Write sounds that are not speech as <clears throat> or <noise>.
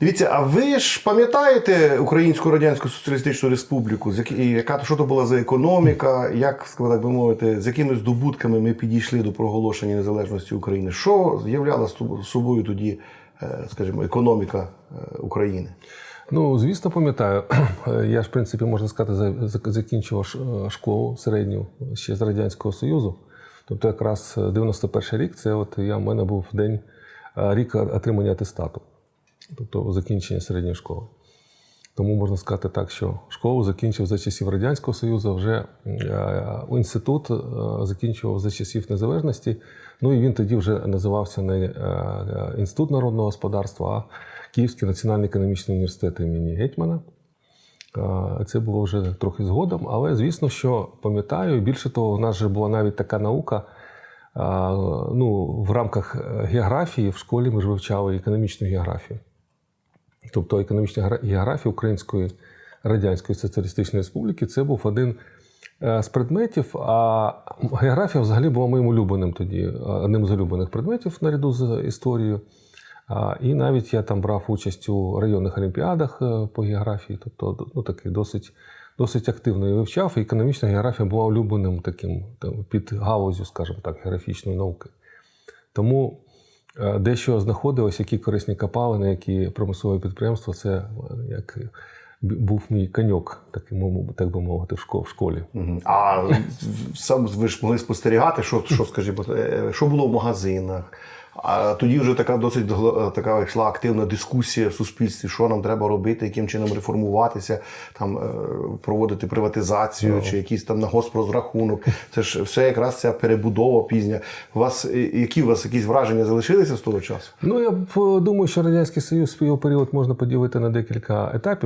Дивіться, а ви ж пам'ятаєте Українську Радянську Соціалістичну Республіку? Яка що то була за економіка? Як так би мовити, з якими здобутками ми підійшли до проголошення незалежності України? Що з'являла собою тоді, е, скажімо, економіка е, України? Ну, звісно, пам'ятаю. <clears throat> Я ж, в принципі, можна сказати, за- за- закінчував е, школу середню ще з Радянського Союзу. Тобто, якраз 91 рік, це от я в мене був день рік отримання атестату, тобто закінчення середньої школи. Тому можна сказати так, що школу закінчив за часів Радянського Союзу, вже е, інститут е, закінчував за часів незалежності. Ну і він тоді вже називався не е, е, Інститут народного господарства, а Київський національний економічний університет імені Гетьмана. Е, Це було вже трохи згодом, але звісно, що пам'ятаю, більше того, у нас же була навіть така наука. Ну, в рамках е, географії в школі ми ж вивчали економічну географію. Тобто економічна географія Української Радянської Соціалістичної Республіки це був один е, з предметів. А географія взагалі була моїм улюбленим тоді, е, одним з улюблених предметів наряду з історією. І навіть я там брав участь у районних олімпіадах е, по географії, тобто ну, такий досить, досить активно її вивчав. І економічна географія була улюбленим таким під галузю, скажімо так, географічної науки. Тому дещо знаходилось, які корисні копалини, які промислові підприємства, це е, як був мій коньок, так, би мовити, в школі. А сам ви ж могли спостерігати, що, що скажімо, е, що було в магазинах. А тоді вже така досить гла- така йшла активна дискусія в суспільстві, що нам треба робити, яким чином реформуватися, там е, проводити приватизацію чи якийсь там на госпрозрахунок. Це ж все якраз ця перебудова пізня. У вас е, які у вас якісь враження залишилися з того часу? Ну, я е, думаю, що Радянський Союз його період можна поділити на декілька етапів.